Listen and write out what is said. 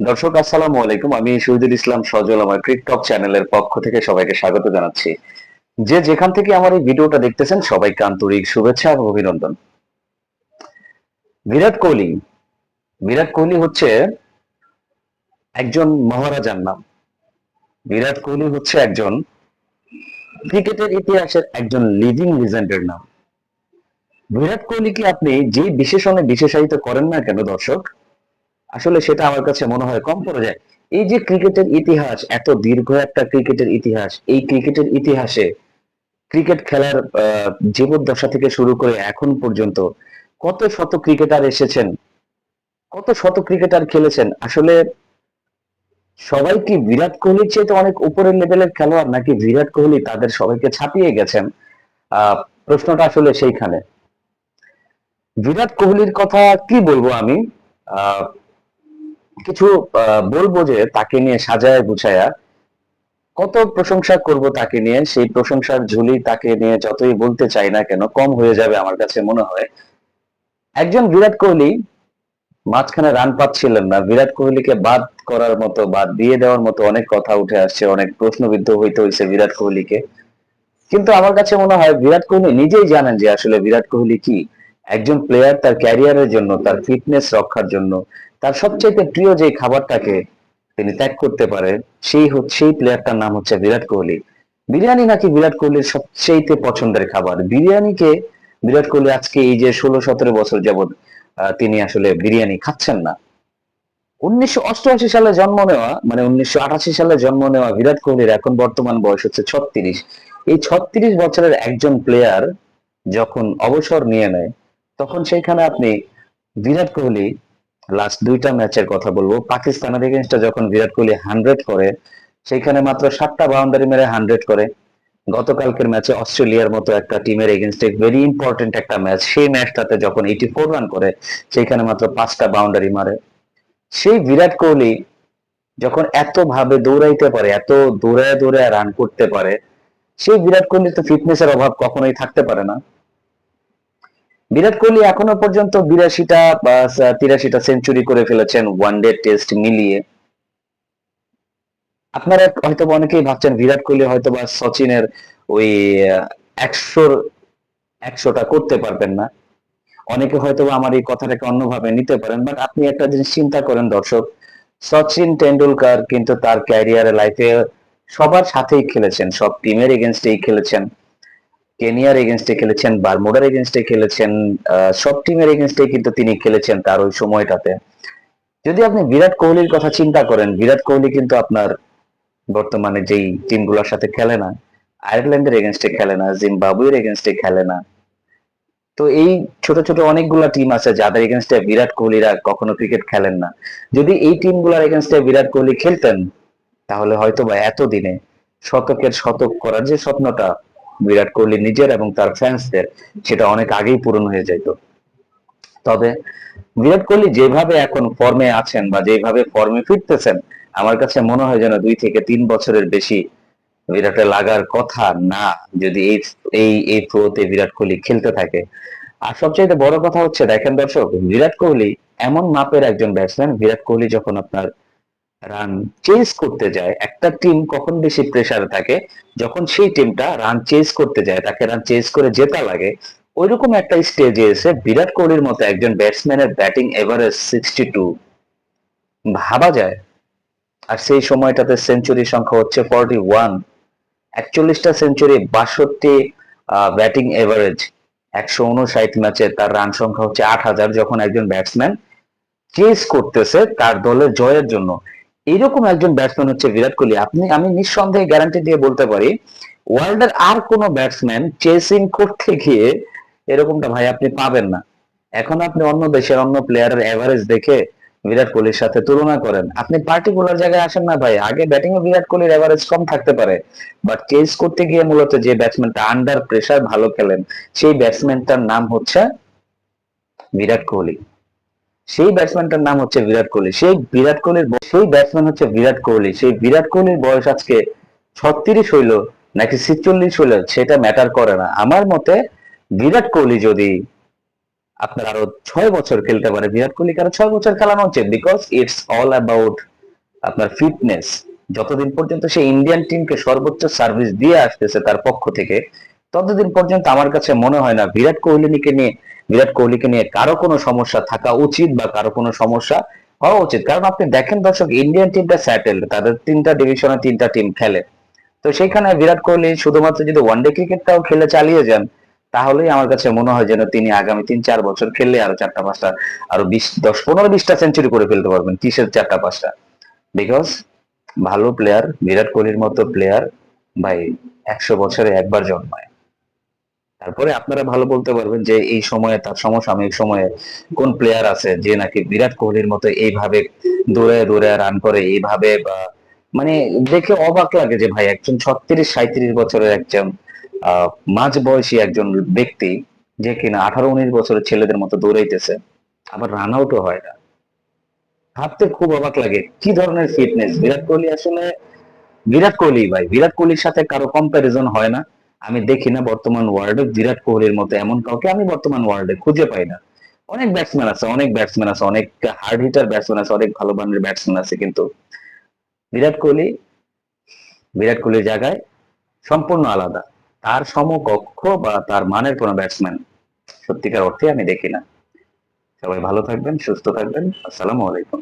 দর্শক, আসসালামু আলাইকুম। আমি শহীদুল ইসলাম সজল, আমার ক্রিকটক চ্যানেলের পক্ষ থেকে সবাইকে স্বাগত জানাচ্ছি। যে যেখান থেকে আমার এই ভিডিওটা দেখতেছেন, সবাইকে আন্তরিক শুভেচ্ছা এবং অভিনন্দন। বিরাট কোহলি বিরাট কোহলি হচ্ছে একজন মহারাজার নাম। বিরাট কোহলি হচ্ছে একজন ক্রিকেটের ইতিহাসের একজন লিভিং লিজেন্ডের নাম। বিরাট কোহলিকে আপনি যে বিশেষণে বিশেষায়িত করেন না কেন, দর্শক আসলে সেটা আমার কাছে মনে হয় কম পড়ে যায়। এই যে ক্রিকেটের ইতিহাস এত দীর্ঘ একটা ক্রিকেটের ইতিহাস এই ক্রিকেটের ইতিহাসে ক্রিকেট খেলার আহ, জীবদ্দশা থেকে শুরু করে এখন পর্যন্ত কত শত ক্রিকেটার এসেছেন কত শত ক্রিকেটার খেলেছেন আসলে সবাই কি বিরাট কোহলির চেয়ে অনেক উপরের লেভেলের খেলোয়াড় নাকি বিরাট কোহলি তাদের সবাইকে ছাপিয়ে গেছেন? প্রশ্নটা আসলে সেইখানে। বিরাট কোহলির কথা কি বলব আমি? কিছু বলব যে তাকে নিয়ে সাজায় গুছায়া। কত প্রশংসা করব তাকে নিয়ে, সেই প্রশংসার ঝুলি তাকে নিয়ে যতই বলতে চাই না কেন, কম হয়ে যাবে আমার কাছে মনে হয়। একজন বিরাট কোহলি, মাঝখানে রান পাচ্ছিলেন না। বিরাট কোহলিকে বাদ করার মতো বাদ দিয়ে দেওয়ার মতো অনেক কথা উঠে আসছে, অনেক প্রশ্নবিদ্ধ হইতে হয়েছে বিরাট কোহলিকে। কিন্তু আমার কাছে মনে হয় বিরাট কোহলি নিজেই জানেন যে আসলে বিরাট কোহলি কি। একজন প্লেয়ার তার ক্যারিয়ারের জন্য, তার ফিটনেস রক্ষার জন্য, তার সবচেয়ে প্রিয় যে খাবারটাকে তিনি ত্যাগ করতে পারে সেই হচ্ছে সেই প্লেয়ারটার নাম হচ্ছে বিরাট কোহলি। বিরিয়ানি নাকি বিরাট কোহলির সবচেয়ে পছন্দের খাবার? বিরিয়ানিকে বিরাট কোহলি আজকে এই যে ষোলো, সতেরো বছর যাবৎ তিনি আসলে বিরিয়ানি খাচ্ছেন না। উনিশশো অষ্টআশি সালে জন্ম নেওয়া মানে উনিশশো আটাশি সালে জন্ম নেওয়া বিরাট কোহলির এখন বর্তমান বয়স হচ্ছে ছত্রিশ। এই ছত্রিশ বছরের একজন প্লেয়ার যখন অবসর নিয়ে নেয় তখন সেইখানে আপনি বিরাট কোহলি লাস্ট দুইটা ম্যাচের কথা বলব। পাকিস্তানের এগেনস্টে যখন বিরাট কোহলি হান্ড্রেড করে সেইখানে মাত্র সাতটা বাউন্ডারি মেরে হান্ড্রেড করে। গতকালকের ম্যাচে অস্ট্রেলিয়ার মতো একটা টিমের এগেনস্টে ভেরি ইম্পর্টেন্ট একটা ম্যাচ সেই ম্যাচটাতে যখন এইটি ফোর রান করে সেইখানে মাত্র পাঁচটা বাউন্ডারি মারে। সেই বিরাট কোহলি যখন এত ভাবে দৌড়াইতে পারে, এত দৌড়ায় দৌড়ায় রান করতে পারে, সেই বিরাট কোহলির তো ফিটনেসের অভাব কখনোই থাকতে পারে না। বিরাট কোহলি এখনও পর্যন্ত বিরাশিটা তিরাশিটা সেঞ্চুরি করে ফেলেছেন ওয়ান ডে টেস্ট মিলিয়ে। আপনারা হয়তো অনেকেই ভাবছেন বিরাট কোহলি হয়তো বা সচিনের ওই একশোর, একশোটা করতে পারবেন না। অনেকে হয়তো আমার এই কথাটাকে অন্যভাবে নিতে পারেন বাট আপনি একটা জিনিস চিন্তা করেন দর্শক, সচিন টেন্ডুলকার কিন্তু তার ক্যারিয়ারে লাইফে সবার সাথেই খেলেছেন, সব টিমের এগেনস্টেই খেলেছেন। কেনিয়ার এগেনস্টে খেলেছেন বারমুডার এগেনস্টে খেলেছেন সব টিমের এগেনস্টে কিন্তু তিনি খেলেছেন তার ওই সময়টাতে। যদি আপনি বিরাট কোহলির কথা চিন্তা করেন, বিরাট কোহলি কিন্তু আপনার বর্তমানে যেই টিমগুলোর সাথে খেলে না আয়ারল্যান্ডের এগেনস্টে খেলে না জিম্বাবুয়ের এগেনস্টে খেলে না। তো এই ছোট ছোট অনেকগুলা টিম আছে যাদের এগেনস্টে বিরাট কোহলিরা কখনো ক্রিকেট খেলেন না। যদি এই টিমগুলোর এগেনস্টে বিরাট কোহলি খেলতেন, তাহলে হয়তো বা এতদিনে শতকের শতক করার যে স্বপ্নটা বিরাট কোহলি নিজের এবং তার ফ্যান্সদের সেটা অনেক আগেই পূরণ হয়ে যেত তবে বিরাট কোহলি যেভাবে এখন ফর্মে আছেন বা যেভাবে ফর্মে ফিরতেছেন, আমার কাছে মনে হয় যেন দুই থেকে তিন বছরের বেশি বিরাটে লাগার কথা না, যদি এই এই এই থ্রোতে বিরাট কোহলি খেলতে থাকে। আর সবচেয়ে বড় কথা হচ্ছে, দেখেন দর্শক, বিরাট কোহলি এমন মাপের একজন ব্যাটসম্যান বিরাট কোহলি যখন আপনার রান চেজ করতে যায়, একটা টিম কখন বেশি প্রেসারে থাকে, যখন সেই টিমটা রান চেজ করতে যায়, তাকে রান চেজ করে জেতা লাগে, ওইরকম একটা স্টেজে এসে বিরাট কোহলির মতো একজন ব্যাটসম্যানের ব্যাটিং এভারেজ সিক্সটি টু ভাবা যায়। আর সেই সময়টাতে সেঞ্চুরি সংখ্যা হচ্ছে ফর্টি ওয়ান একচল্লিশটা সেঞ্চুরি বাষট্টি ব্যাটিং এভারেজ একশো উনষাট ম্যাচে তার রান সংখ্যা হচ্ছে আট হাজার, যখন একজন ব্যাটসম্যান চেস করতেছে তার দলের জয়ের জন্য। এইরকম একজন ব্যাটসম্যান হচ্ছে বিরাট কোহলি। আপনি, আমি নিঃসন্দেহে গ্যারান্টি দিয়ে বলতে পারি, ওয়ার্ল্ডের আর কোনো ব্যাটসম্যান চেসিং করতে গিয়ে এরকমটা ভাই আপনি পাবেন না। এখন আপনি অন্য দেশের অন্য প্লেয়ারের এভারেজ দেখে বিরাট কোহলির সাথে তুলনা করেন। আপনি পার্টিকুলার জায়গায় আসেন না ভাই। আগে ব্যাটিং এ বিরাট কোহলির এভারেজ কম থাকতে পারে। বাট চেস করতে গিয়ে মূলত যে ব্যাটসম্যানটা আন্ডার প্রেসার ভালো খেলেন, সেই ব্যাটসম্যানটার নাম হচ্ছে বিরাট কোহলি। সেই ব্যাটসম্যানটার নাম হচ্ছে বিরাট কোহলি। সেই বিরাট কোহলির সেই ব্যাটসম্যান হচ্ছে বিরাট কোহলি। সেই বিরাট কোহলির বয়স আজকে ছত্রিশ হইল, নাকি ছিচল্লিশ হইল, সেটা ম্যাটার করে না। আমার মতে বিরাট কোহলি যদি আপনার আরও ছয় বছর খেলতে পারে, বিরাট কোহলি কারণ ছয় বছর খেলানো উচিত বিকজ ইটস অল অ্যাবাউট আপনার ফিটনেস যতদিন পর্যন্ত সে ইন্ডিয়ান টিমকে সর্বোচ্চ সার্ভিস দিয়ে আসতেছে তার পক্ষ থেকে ততদিন পর্যন্ত আমার কাছে মনে হয় না বিরাট কোহলিকে নিয়ে, বিরাট কোহলিকে নিয়ে কারও কোনো সমস্যা থাকা উচিত বা কারও কোনো সমস্যা হওয়া উচিত। কারণ আপনি দেখেন দর্শক ইন্ডিয়ান টিমটা স্যাটেল তাদের তিনটা ডিভিশনে তিনটা টিম খেলে। তো সেইখানে বিরাট কোহলি শুধুমাত্র যদি ওয়ানডে ক্রিকেটটাও খেলে চালিয়ে যান, তাহলেই আমার কাছে মনে হয় যেন তিনি আগামী তিন চার বছর খেললে আরও চারটা পাঁচটা, আরও বিশ, দশ, পনেরো, বিশটা সেঞ্চুরি করে ফেলতে পারবেন কিসের চারটা, পাঁচটা। বিকজ ভালো প্লেয়ার বিরাট কোহলির মতো প্লেয়ার ভাই, একশো বছরে একবার জন্মায়। তারপরে আপনারা ভালো বলতে পারবেন যে এই সময়ে তার সমসাময়িক সময়ে কোন প্লেয়ার আছে যে নাকি বিরাট কোহলির মতো এইভাবে দৌড়ে দৌড়ে রান করে, এইভাবে বা মানে দেখে অবাক লাগে যে ভাই একজন ছত্রিশ সাঁত্রিশ বছরের একজন মাঝ বয়সী একজন ব্যক্তি যে কিনা আঠারো, উনিশ বছরের ছেলেদের মতো দৌড়াইতেছে, আবার রান আউটও হয় না। ভাবতে খুব অবাক লাগে কি ধরনের ফিটনেস বিরাট কোহলি আসলে, বিরাট কোহলি ভাই, বিরাট কোহলির সাথে কারও কম্প্যারিজন হয় না। আমি দেখি না বর্তমান ওয়ার্ল্ডে বিরাট কোহলির মতো এমন কাউকে আমি বর্তমান ওয়ার্ল্ডে খুঁজে পাই না। অনেক ব্যাটসম্যান আছে, অনেক ব্যাটসম্যান আছে, অনেক হার্ড হিটার ব্যাটসম্যান আছে, অনেক ভালো মানের ব্যাটসম্যান আছে, কিন্তু বিরাট কোহলি, বিরাট কোহলির জায়গায় সম্পূর্ণ আলাদা। তার সমকক্ষ বা তার মানের কোনো ব্যাটসম্যান সত্যিকার অর্থে আমি দেখি না। সবাই ভালো থাকবেন, সুস্থ থাকবেন, আসসালামু আলাইকুম।